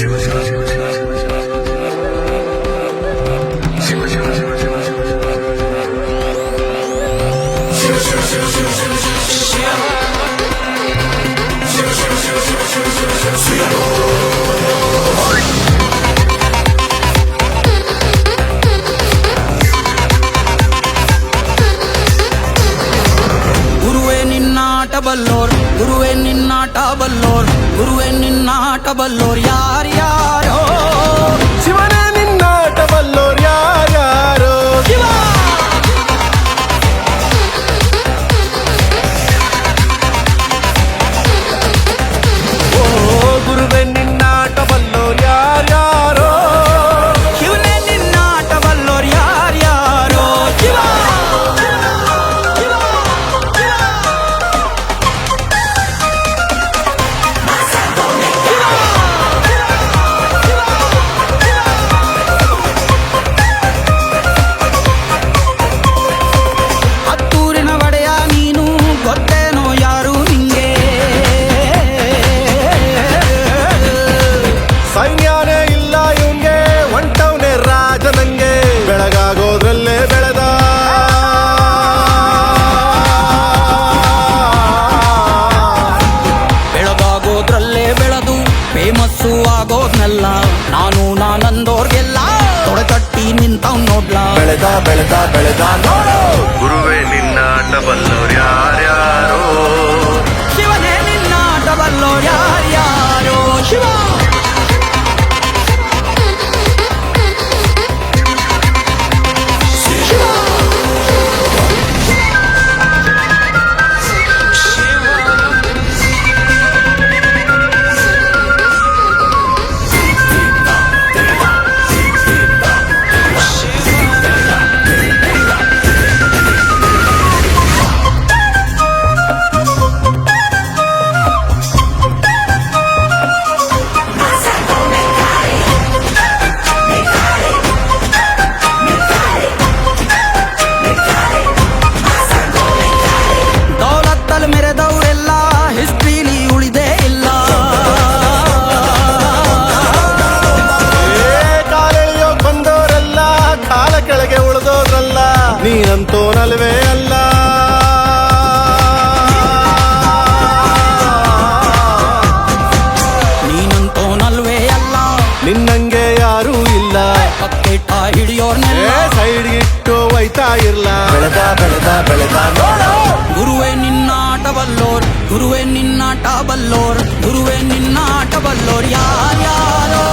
It was நின்னாட்டபல்லோர் குருவே நின்னாட்டபல்லோர் குருவே நின்னாட்டபல்லோர் யார் யாரோ? ಆಗೋದ್ನೆಲ್ಲ? ನಾನು ನಾನಂದೋರ್ಗೆಲ್ಲ ತೊಡೆತಟ್ಟಿ ನಿಂತವ್ ನೋಡ್ಲಾ? ಬೆಳೆದ ಬೆಳೆದ ಬೆಳೆದ ನೋಡು. ಗುರುವೇ ನಿನ್ನಾಟ ಬಲ್ಲೋರ್ ಯಾರ್ಯಾರೋ ನೀ ನನ್ ತೋರಲ್ವೇ ಅಲ್ಲ ನೀ ನನ್ ತೋನಲ್ವೇ ಅಲ್ಲ ನಿನ್ನಂಗೆ ಯಾರೂ ಇಲ್ಲ ಕಪ್ಪೆಟ್ಟ ಹಿಡಿಯೋರ್ನೇ ಸೈಡ್ಗಿಟ್ಟು ಒಯ್ತಾ ಇರ್ಲ ಬೆಳೆದ ಬೆಳೆದ ಬೆಳೆದ ಗುರುವೇ ನಿನ್ನಾಟ ಬಲ್ಲೋರ್ ಗುರುವೇ ನಿನ್ನಾಟ ಬಲ್ಲೋರ್ ಗುರುವೇ ನಿನ್ನಾಟ ಬಲ್ಲೋರ್ ಯಾರ್ಯಾರೋ